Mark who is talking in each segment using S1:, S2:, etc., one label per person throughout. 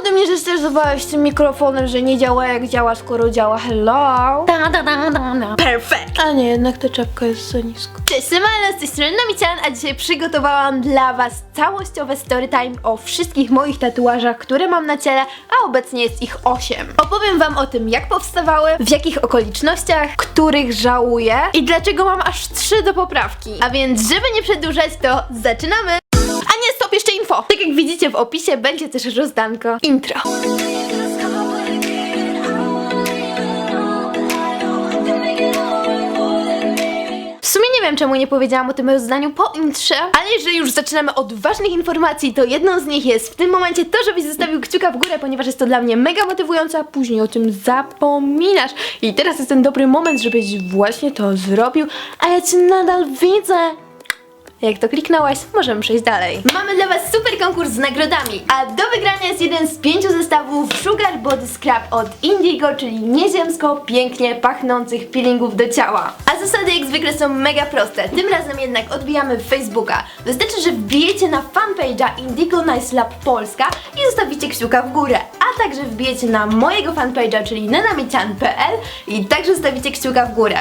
S1: ode mnie, że stresowałeś tym mikrofonem, że nie działa jak działa, skoro działa hello?
S2: Da, da, da, da, da.
S1: Perfekt! A nie, jednak ta czapka jest za nisko. Cześć, Semana, z tej strony Namician, a dzisiaj przygotowałam dla Was całościowe storytime o wszystkich moich tatuażach, które mam na ciele, a obecnie jest ich 8. Opowiem Wam o tym, jak powstawały, w jakich okolicznościach, których żałuję i dlaczego mam aż 3 do poprawki. A więc, żeby nie przedłużać, to zaczynamy! Info! Tak jak widzicie w opisie, będzie też rozdanko intro. W sumie nie wiem, czemu nie powiedziałam o tym rozdaniu po intrze, ale jeżeli już zaczynamy od ważnych informacji, to jedną z nich jest w tym momencie to, żebyś zostawił kciuka w górę, ponieważ jest to dla mnie mega motywujące, a później o tym zapominasz. I teraz jest ten dobry moment, żebyś właśnie to zrobił, a ja cię nadal widzę. Jak to kliknąłeś, możemy przejść dalej. Mamy dla Was super konkurs z nagrodami, a do wygrania jest jeden z pięciu zestawów Sugar Body Scrub od Indigo, czyli nieziemsko pięknie pachnących peelingów do ciała. A zasady jak zwykle są mega proste, tym razem jednak odbijamy Facebooka. Wystarczy, że wbijecie na fanpage'a Indigo Nice Lab Polska i zostawicie kciuka w górę, a także wbijecie na mojego fanpage'a, czyli nenamician.pl i także zostawicie kciuka w górę.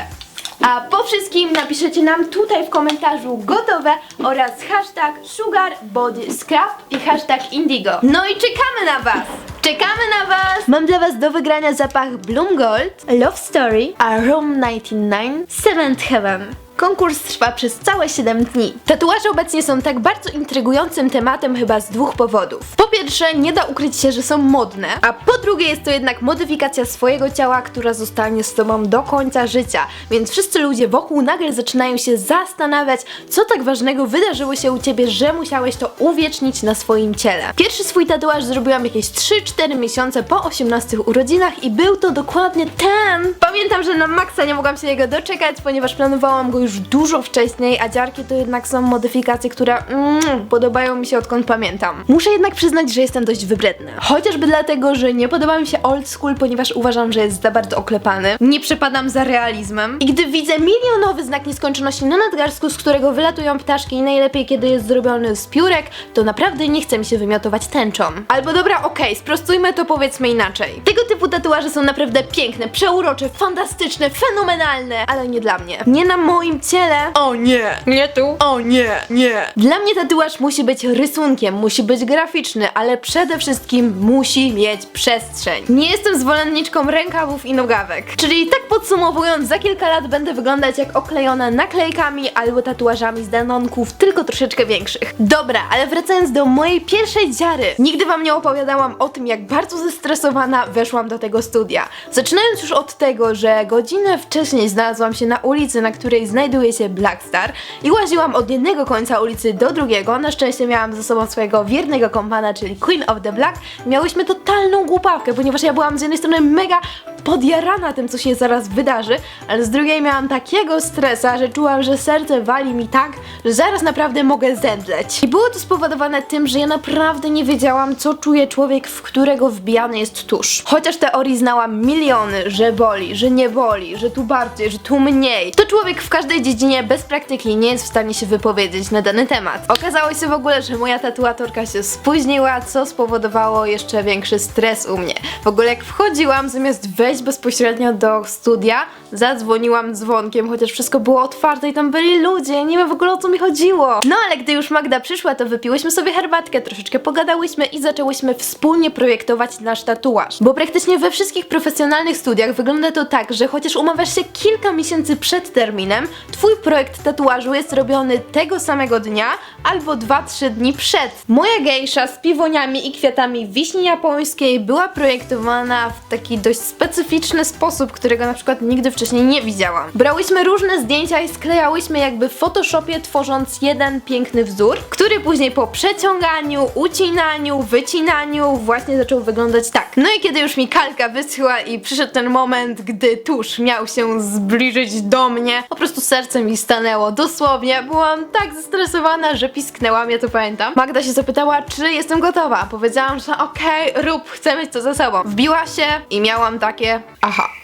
S1: A po wszystkim napiszecie nam tutaj w komentarzu gotowe oraz hashtag Sugar Body Scrub i hashtag Indigo. No i czekamy na Was! Czekamy na Was! Mam dla Was do wygrania zapach Bloom Gold, Love Story, a Room 99, Seventh Heaven. Konkurs trwa przez całe 7 dni. Tatuaże obecnie są tak bardzo intrygującym tematem chyba z dwóch powodów. Po pierwsze, nie da ukryć się, że są modne, a po drugie jest to jednak modyfikacja swojego ciała, która zostanie z tobą do końca życia. Więc wszyscy ludzie wokół nagle zaczynają się zastanawiać, co tak ważnego wydarzyło się u ciebie, że musiałeś to uwiecznić na swoim ciele. Pierwszy swój tatuaż zrobiłam jakieś 3-4 miesiące po 18 urodzinach i był to dokładnie ten. Pamiętam, że na maksa nie mogłam się jego doczekać, ponieważ planowałam go już dużo wcześniej, a dziarki to jednak są modyfikacje, które mm, podobają mi się odkąd pamiętam. Muszę jednak przyznać, że jestem dość wybredna. Chociażby dlatego, że nie podoba mi się old school, ponieważ uważam, że jest za bardzo oklepany. Nie przepadam za realizmem. I gdy widzę milionowy znak nieskończoności na nadgarstku, z którego wylatują ptaszki i najlepiej kiedy jest zrobiony z piórek, to naprawdę nie chce mi się wymiotować tęczą. Albo dobra, okej, sprostujmy to powiedzmy inaczej. Tego typu tatuaże są naprawdę piękne, przeurocze, fantastyczne, fenomenalne, ale nie dla mnie. Nie na moim ciele. O nie! Nie tu. O nie, nie. Dla mnie tatuaż musi być rysunkiem, musi być graficzny, ale przede wszystkim musi mieć przestrzeń. Nie jestem zwolenniczką rękawów i nogawek. Czyli tak podsumowując, za kilka lat będę wyglądać jak oklejona naklejkami albo tatuażami z danonków, tylko troszeczkę większych. Dobra, ale wracając do mojej pierwszej dziary. Nigdy wam nie opowiadałam o tym, jak bardzo zestresowana weszłam do tego studia. Zaczynając już od tego, że godzinę wcześniej znalazłam się na ulicy, na której znajduje się Black Star i łaziłam od jednego końca ulicy do drugiego. Na szczęście miałam ze sobą swojego wiernego kompana, czyli Queen of the Black. Miałyśmy totalną głupawkę, ponieważ ja byłam z jednej strony mega podjarana tym, co się zaraz wydarzy, ale z drugiej miałam takiego stresa, że czułam, że serce wali mi tak, że zaraz naprawdę mogę zemdleć. I było to spowodowane tym, że ja naprawdę nie wiedziałam, co czuje człowiek, w którego wbijany jest tusz. Chociaż teorii znałam miliony, że boli, że nie boli, że tu bardziej, że tu mniej, to człowiek w każdej dziedzinie bez praktyki nie jest w stanie się wypowiedzieć na dany temat. Okazało się w ogóle, że moja tatuatorka się spóźniła, co spowodowało jeszcze większy stres u mnie. W ogóle jak wchodziłam, zamiast wejść bezpośrednio do studia, zadzwoniłam dzwonkiem, chociaż wszystko było otwarte i tam byli ludzie, nie wiem w ogóle o co mi chodziło. No ale gdy już Magda przyszła, to wypiłyśmy sobie herbatkę, troszeczkę pogadałyśmy i zaczęłyśmy wspólnie projektować nasz tatuaż. Bo praktycznie we wszystkich profesjonalnych studiach wygląda to tak, że chociaż umawiasz się kilka miesięcy przed terminem, twój projekt tatuażu jest robiony tego samego dnia albo 2-3 dni przed. Moja gejsza z piwoniami i kwiatami wiśni japońskiej była projektowana w taki dość specyficzny sposób, którego na przykład nigdy wcześniej nie widziałam. Brałyśmy różne zdjęcia i sklejałyśmy jakby w Photoshopie, tworząc jeden piękny wzór, który później po przeciąganiu, ucinaniu, wycinaniu właśnie zaczął wyglądać tak. No i kiedy już mi kalka wyschła i przyszedł ten moment, gdy tusz miał się zbliżyć do mnie, po prostu serce mi stanęło. Dosłownie byłam tak zestresowana, że pisknęłam, ja to pamiętam. Magda się zapytała, czy jestem gotowa. Powiedziałam, że okej, rób, chcę mieć to ze sobą. Wbiła się i miałam takie, aha.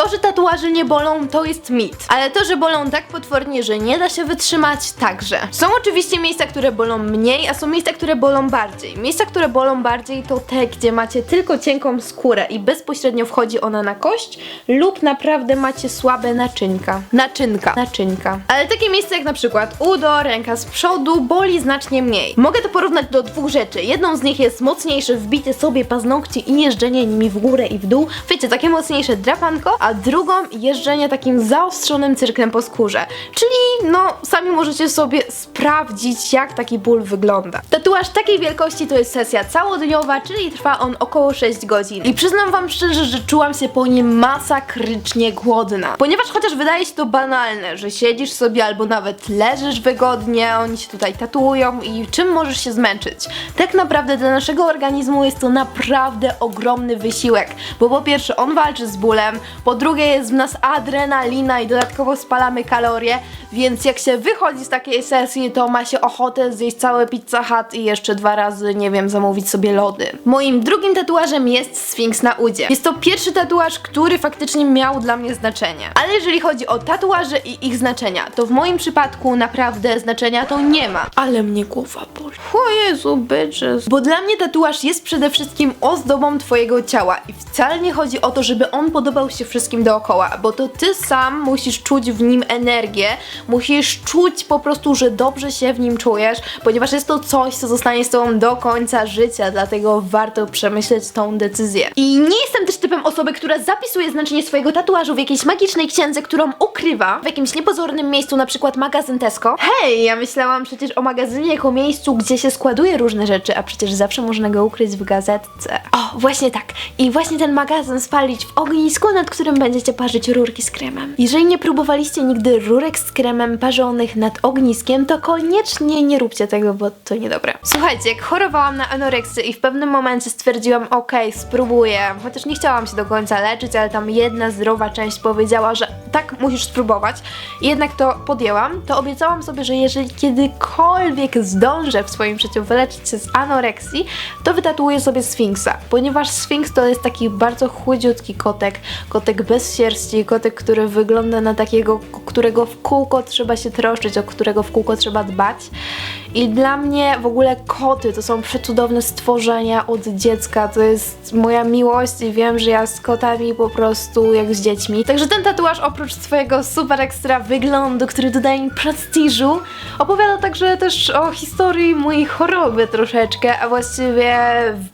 S1: To, że tatuaże nie bolą, to jest mit. Ale to, że bolą tak potwornie, że nie da się wytrzymać, także. Są oczywiście miejsca, które bolą mniej, a są miejsca, które bolą bardziej. Miejsca, które bolą bardziej to te, gdzie macie tylko cienką skórę i bezpośrednio wchodzi ona na kość, lub naprawdę macie słabe naczynka. Naczynka. Naczynka. Ale takie miejsca jak na przykład udo, ręka z przodu boli znacznie mniej. Mogę to porównać do dwóch rzeczy. Jedną z nich jest mocniejsze wbicie sobie paznokci i jeżdżenie nimi w górę i w dół. Wiecie, takie mocniejsze drapanko, a drugą jeżdżenie takim zaostrzonym cyrklem po skórze. Czyli no, sami możecie sobie sprawdzić, jak taki ból wygląda. Tatuaż takiej wielkości to jest sesja całodniowa, czyli trwa on około 6 godzin. I przyznam wam szczerze, że czułam się po nim masakrycznie głodna. Ponieważ chociaż wydaje się to banalne, że siedzisz sobie albo nawet leżysz wygodnie, oni się tutaj tatuują i czym możesz się zmęczyć? Tak naprawdę dla naszego organizmu jest to naprawdę ogromny wysiłek, bo po pierwsze on walczy z bólem, po drugie jest w nas adrenalina i dodatkowo spalamy kalorie, więc jak się wychodzi z takiej sesji, to ma się ochotę zjeść całe pizza hut i jeszcze dwa razy, nie wiem, zamówić sobie lody. Moim drugim tatuażem jest Sfinks na udzie. Jest to pierwszy tatuaż, który faktycznie miał dla mnie znaczenie. Ale jeżeli chodzi o tatuaże i ich znaczenia, to w moim przypadku naprawdę znaczenia to nie ma. Ale mnie głowa boli. O Jezu, bitches. Bo dla mnie tatuaż jest przede wszystkim ozdobą twojego ciała i wcale nie chodzi o to, żeby on podobał się wszystkim dookoła, bo to ty sam musisz czuć w nim energię, musisz czuć po prostu, że dobrze się w nim czujesz, ponieważ jest to coś, co zostanie z tobą do końca życia, dlatego warto przemyśleć tą decyzję. I nie jestem też typem osoby, która zapisuje znaczenie swojego tatuażu w jakiejś magicznej księdze, którą ukrywa w jakimś niepozornym miejscu, na przykład magazyn Tesco. Hej, ja myślałam przecież o magazynie jako miejscu, gdzie się składuje różne rzeczy, a przecież zawsze można go ukryć w gazetce. O, właśnie tak. I właśnie ten magazyn spalić w ognisku, nad którym będziecie parzyć rurki z kremem. Jeżeli nie próbowaliście nigdy rurek z kremem parzonych nad ogniskiem, to koniecznie nie róbcie tego, bo to niedobre. Słuchajcie, jak chorowałam na anoreksję i w pewnym momencie stwierdziłam, okej, spróbuję, chociaż nie chciałam się do końca leczyć, ale tam jedna zdrowa część powiedziała, że tak, musisz spróbować. I jednak to podjęłam, to obiecałam sobie, że jeżeli kiedykolwiek zdążę w swoim życiu wyleczyć się z anoreksji, to wytatuuję sobie Sfinksa, ponieważ Sfinks to jest taki bardzo chłodziutki kotek, kotek bez sierści, kotek, który wygląda na takiego, którego w kółko trzeba się troszczyć, o którego w kółko trzeba dbać. I dla mnie w ogóle koty to są przecudowne stworzenia od dziecka, to jest moja miłość i wiem, że ja z kotami po prostu jak z dziećmi. Także ten tatuaż oprócz swojego super ekstra wyglądu, który dodaje mi prestiżu, opowiada także też o historii mojej choroby troszeczkę, a właściwie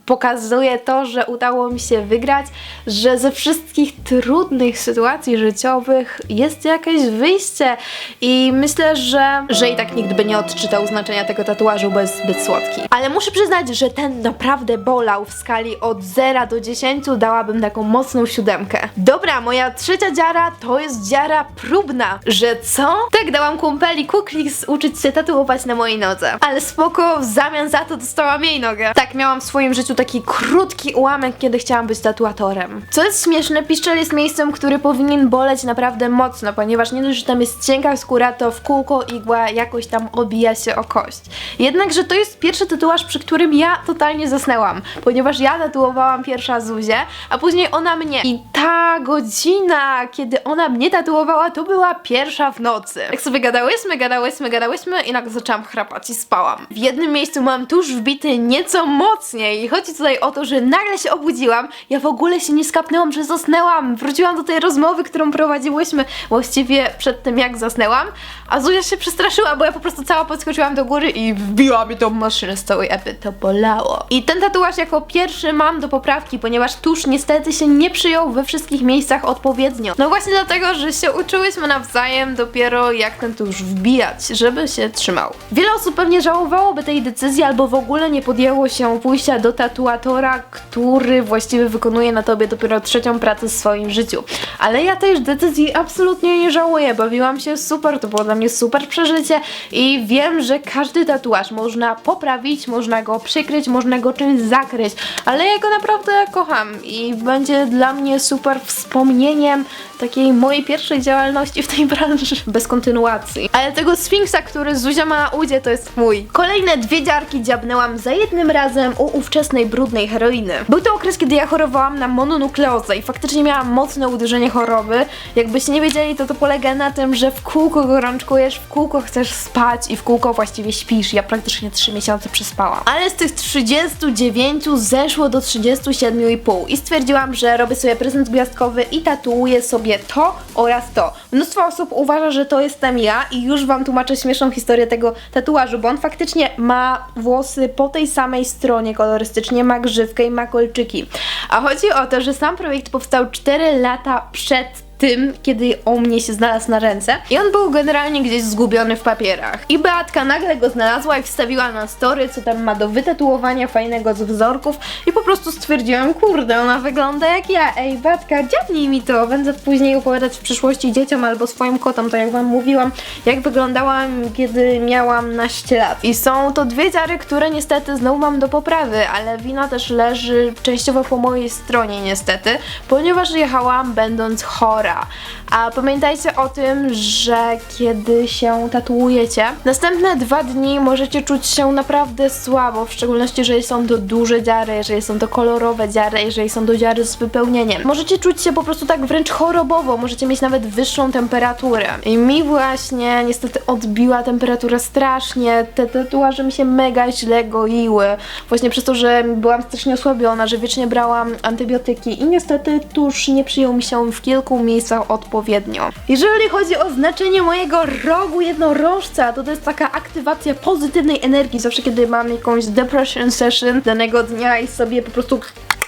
S1: pokazuje to, że udało mi się wygrać, że ze wszystkich trudnych sytuacji życiowych jest jakieś wyjście i myślę, że, że i tak nikt by nie odczytał znaczenia tego tatuażu, jest zbyt słodki. Ale muszę przyznać, że ten naprawdę bolał w skali od 0 do 10 dałabym taką mocną siódemkę. Dobra, moja trzecia dziara to jest dziara próbna. Że co? Tak, dałam kumpeli Kuklix uczyć się tatuować na mojej nodze. Ale spoko, w zamian za to dostałam jej nogę. Tak, miałam w swoim życiu taki krótki ułamek, kiedy chciałam być tatuatorem. Co jest śmieszne, piszczel jest miejscem, który powinien boleć naprawdę mocno, ponieważ nie dość, że tam jest cienka skóra, to w kółko igła jakoś tam obija się o kość. Jednakże to jest pierwszy tatuaż, przy którym ja totalnie zasnęłam, ponieważ ja tatuowałam pierwsza Zuzię, a później ona mnie. I ta godzina, kiedy ona mnie tatuowała, to była pierwsza w nocy. Jak sobie gadałyśmy, gadałyśmy, gadałyśmy i nagle zaczęłam chrapać i spałam. W jednym miejscu mam tuż wbity nieco mocniej i chodzi tutaj o to, że nagle się obudziłam, ja w ogóle się nie skapnęłam, że zasnęłam. Wróciłam do tej rozmowy, którą prowadziłyśmy właściwie przed tym, jak zasnęłam, a Zuzia się przestraszyła, bo ja po prostu cała podskoczyłam do góry i wbiła mi tą maszynę z całej epy. To bolało. I ten tatuaż jako pierwszy mam do poprawki, ponieważ tuż niestety się nie przyjął we wszystkich miejscach odpowiednio. No właśnie dlatego, że się uczyłyśmy nawzajem dopiero jak ten tusz wbijać, żeby się trzymał. Wiele osób pewnie żałowałoby tej decyzji albo w ogóle nie podjęło się pójścia do tatuatora, który właściwie wykonuje na tobie dopiero trzecią pracę w swoim życiu. Ale ja tej decyzji absolutnie nie żałuję. Bawiłam się super, to było dla mnie super przeżycie i wiem, że każdy każdy tatuaż można poprawić, można go przykryć, można go czymś zakryć, ale ja go naprawdę kocham i będzie dla mnie super wspomnieniem takiej mojej pierwszej działalności w tej branży bez kontynuacji. Ale tego Sfinksa, który Zuzia ma na udzie, to jest mój. Kolejne dwie dziarki dziabnęłam za jednym razem u ówczesnej brudnej heroiny. Był to okres, kiedy ja chorowałam na mononukleozę i faktycznie miałam mocne uderzenie choroby. Jakbyście nie wiedzieli, to to polega na tym, że w kółko gorączkujesz, w kółko chcesz spać i w kółko właściwie śpisz. Ja praktycznie 3 miesiące przespałam. Ale z tych 39 zeszło do 37,5 i stwierdziłam, że robię sobie prezent gwiazdkowy i tatuuję sobie to oraz to. Mnóstwo osób uważa, że to jestem ja i już wam tłumaczę śmieszną historię tego tatuażu, bo on faktycznie ma włosy po tej samej stronie kolorystycznie, ma grzywkę i ma kolczyki. A chodzi o to, że sam projekt powstał 4 lata przed tym, kiedy on mnie się znalazł na ręce i on był generalnie gdzieś zgubiony w papierach. I Beatka nagle go znalazła i wstawiła na story, co tam ma do wytatuowania fajnego z wzorków i po prostu stwierdziłam, kurde, ona wygląda jak ja, ej Beatka, dziabnij mi to, będę później opowiadać w przyszłości dzieciom albo swoim kotom, tak jak wam mówiłam, jak wyglądałam, kiedy miałam naście lat. I są to dwie dziary, które niestety znowu mam do poprawy, ale wina też leży częściowo po mojej stronie niestety, ponieważ jechałam będąc chora. A pamiętajcie o tym, że kiedy się tatuujecie, następne dwa dni możecie czuć się naprawdę słabo, w szczególności jeżeli są to duże dziary, jeżeli są to kolorowe dziary, jeżeli są to dziary z wypełnieniem. Możecie czuć się po prostu tak wręcz chorobowo, możecie mieć nawet wyższą temperaturę. I mi właśnie niestety odbiła temperatura strasznie, te tatuaże mi się mega źle goiły. Właśnie przez to, że byłam strasznie osłabiona, że wiecznie brałam antybiotyki i niestety tuż nie przyjął mi się w kilku miejscach odpowiednio. Jeżeli chodzi o znaczenie mojego rogu jednorożca, to to jest taka aktywacja pozytywnej energii. Zawsze kiedy mam jakąś depression session danego dnia i sobie po prostu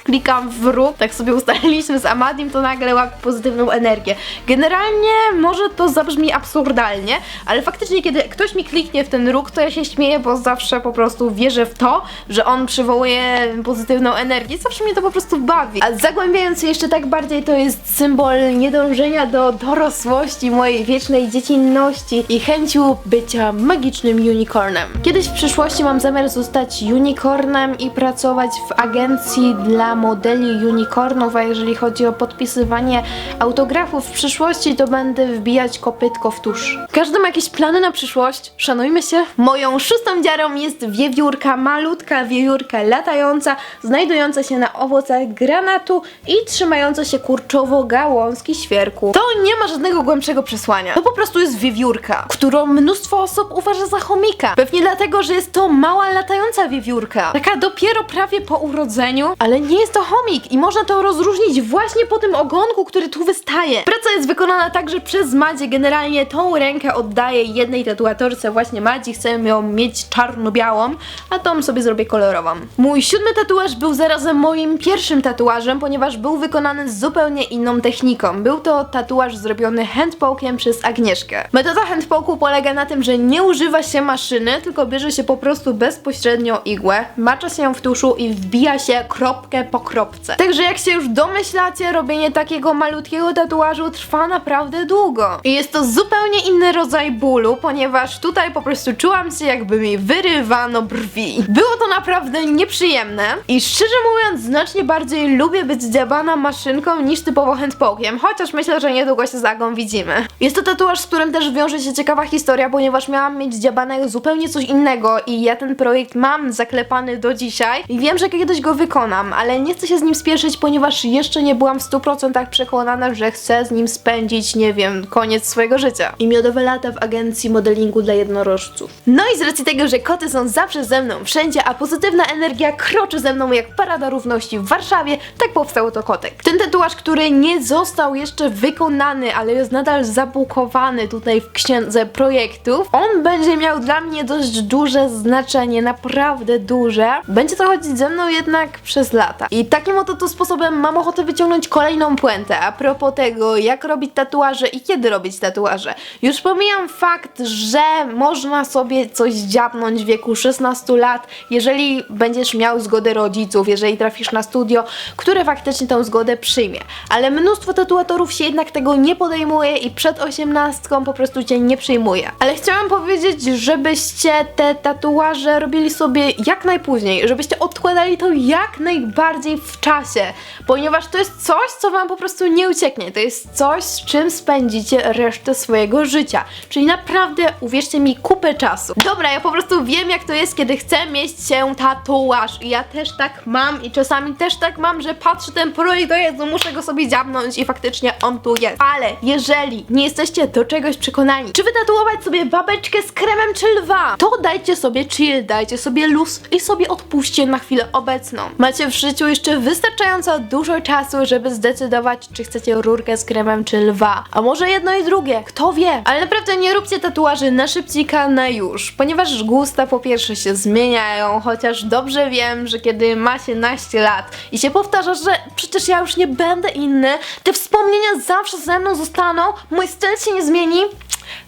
S1: klikam w róg, tak sobie ustaliliśmy z Amadim, to nagle łap pozytywną energię. Generalnie może to zabrzmi absurdalnie, ale faktycznie kiedy ktoś mi kliknie w ten róg, to ja się śmieję, bo zawsze po prostu wierzę w to, że on przywołuje pozytywną energię. Zawsze mnie to po prostu bawi. A zagłębiając się jeszcze tak bardziej, to jest symbol niedążenia do dorosłości, mojej wiecznej dziecinności i chęciu bycia magicznym unicornem. Kiedyś w przyszłości mam zamiar zostać unicornem i pracować w agencji dla modeli unicornów, a jeżeli chodzi o podpisywanie autografów w przyszłości, to będę wbijać kopytko w tusz. Każdy ma jakieś plany na przyszłość? Szanujmy się. Moją szóstą dziarą jest wiewiórka, malutka wiewiórka latająca, znajdująca się na owocach granatu i trzymająca się kurczowo gałązki świerku. To nie ma żadnego głębszego przesłania. To po prostu jest wiewiórka, którą mnóstwo osób uważa za chomika. Pewnie dlatego, że jest to mała latająca wiewiórka. Taka dopiero prawie po urodzeniu, ale nie jest to chomik i można to rozróżnić właśnie po tym ogonku, który tu wystaje. Praca jest wykonana także przez Madzie. Generalnie tą rękę oddaję jednej tatuatorce, właśnie Madzi. Chcę ją mieć czarno-białą, a tą sobie zrobię kolorową. Mój siódmy tatuaż był zarazem moim pierwszym tatuażem, ponieważ był wykonany z zupełnie inną techniką. Był to tatuaż zrobiony handpokiem przez Agnieszkę. Metoda handpoku polega na tym, że nie używa się maszyny, tylko bierze się po prostu bezpośrednio igłę, macza się ją w tuszu i wbija się kropkę po kropce. Także jak się już domyślacie, robienie takiego malutkiego tatuażu trwa naprawdę długo. I jest to zupełnie inny rodzaj bólu, ponieważ tutaj po prostu czułam się jakby mi wyrywano brwi. Było to naprawdę nieprzyjemne i szczerze mówiąc znacznie bardziej lubię być dziabana maszynką niż typowo handpokiem, chociaż myślę, że niedługo się z Agą widzimy. Jest to tatuaż, z którym też wiąże się ciekawa historia, ponieważ miałam mieć dziabanego zupełnie coś innego i ja ten projekt mam zaklepany do dzisiaj i wiem, że kiedyś go wykonam, ale nie chcę się z nim spieszyć, ponieważ jeszcze nie byłam w 100% przekonana, że chcę z nim spędzić, nie wiem, koniec swojego życia. I miodowe lata w agencji modelingu dla jednorożców. No i z racji tego, że koty są zawsze ze mną wszędzie, a pozytywna energia kroczy ze mną jak parada równości w Warszawie, tak powstał to kotek. Ten tatuaż, który nie został jeszcze wykonany, ale jest nadal zabukowany tutaj w księdze projektów, on będzie miał dla mnie dość duże znaczenie, naprawdę duże. Będzie to chodzić ze mną jednak przez lata. I takim oto to sposobem mam ochotę wyciągnąć kolejną puentę a propos tego, jak robić tatuaże i kiedy robić tatuaże. Już pomijam fakt, że można sobie coś dziabnąć w wieku 16 lat, jeżeli będziesz miał zgodę rodziców, jeżeli trafisz na studio, które faktycznie tę zgodę przyjmie. Ale mnóstwo tatuatorów się jednak tego nie podejmuje i przed 18 po prostu cię nie przyjmuje. Ale chciałam powiedzieć, żebyście te tatuaże robili sobie jak najpóźniej, żebyście odkładali to jak najbardziej w czasie, ponieważ to jest coś, co wam po prostu nie ucieknie. To jest coś, z czym spędzicie resztę swojego życia. Czyli naprawdę, uwierzcie mi, kupę czasu. Dobra, ja po prostu wiem, jak to jest, kiedy chcę mieć się tatuaż. I ja też tak mam i czasami też tak mam, że patrzę ten projekt, o Jezu, muszę go sobie dziabnąć i faktycznie on tu jest. Ale jeżeli nie jesteście do czegoś przekonani, czy wytatuować sobie babeczkę z kremem czy lwa, to dajcie sobie chill, dajcie sobie luz i sobie odpuśćcie na chwilę obecną. Macie w życiu jeszcze wystarczająco dużo czasu, żeby zdecydować, czy chcecie rurkę z kremem czy lwa. A może jedno i drugie, kto wie. Ale naprawdę nie róbcie tatuaży na szybcika, na już, ponieważ gusta po pierwsze się zmieniają, chociaż dobrze wiem, że kiedy ma się naście lat i się powtarza, że przecież ja już nie będę inny, te wspomnienia zawsze ze mną zostaną, mój styl się nie zmieni,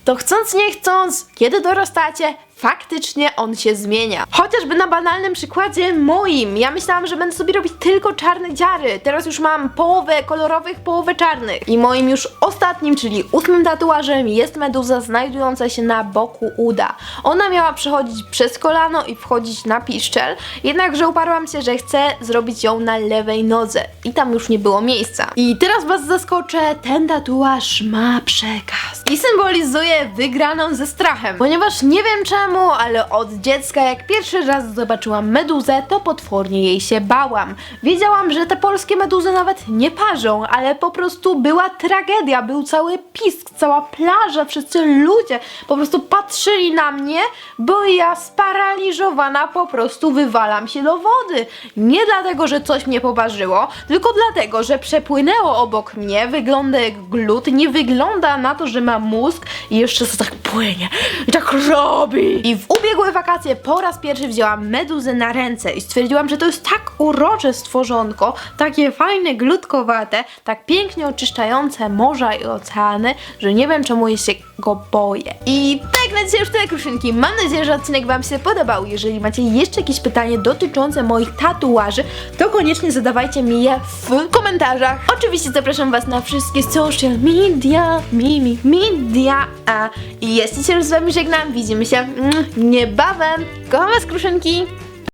S1: to chcąc nie chcąc, kiedy dorastacie, faktycznie on się zmienia. Chociażby na banalnym przykładzie moim. Ja myślałam, że będę sobie robić tylko czarne dziary. Teraz już mam połowę kolorowych, połowę czarnych. I moim już ostatnim, czyli ósmym tatuażem jest meduza znajdująca się na boku uda. Ona miała przechodzić przez kolano i wchodzić na piszczel, jednakże uparłam się, że chcę zrobić ją na lewej nodze. I tam już nie było miejsca. I teraz was zaskoczę, ten tatuaż ma przekaz. I wygraną ze strachem. Ponieważ nie wiem czemu, ale od dziecka jak pierwszy raz zobaczyłam meduzę, to potwornie jej się bałam. Wiedziałam, że te polskie meduzy nawet nie parzą, ale po prostu była tragedia, był cały pisk, cała plaża, wszyscy ludzie po prostu patrzyli na mnie, bo ja sparaliżowana po prostu wywalam się do wody. Nie dlatego, że coś mnie poparzyło, tylko dlatego, że przepłynęło obok mnie, wygląda jak glut, nie wygląda na to, że ma mózg i jeszcze co tak płynie i tak robi. I w ubiegłe wakacje po raz pierwszy wzięłam meduzę na ręce i stwierdziłam, że to jest tak urocze stworzonko, takie fajne, glutkowate, tak pięknie oczyszczające morza i oceany, że nie wiem czemu się go boję. I tak na dzisiaj już tyle kruszynki. Mam nadzieję, że odcinek Wam się podobał. Jeżeli macie jeszcze jakieś pytanie dotyczące moich tatuaży, to koniecznie zadawajcie mi je w komentarzach. Oczywiście zapraszam Was na wszystkie social media, mimi, media, a ja się już z Wami żegnam. Widzimy się mm, niebawem. Kocham Was, kruszynki.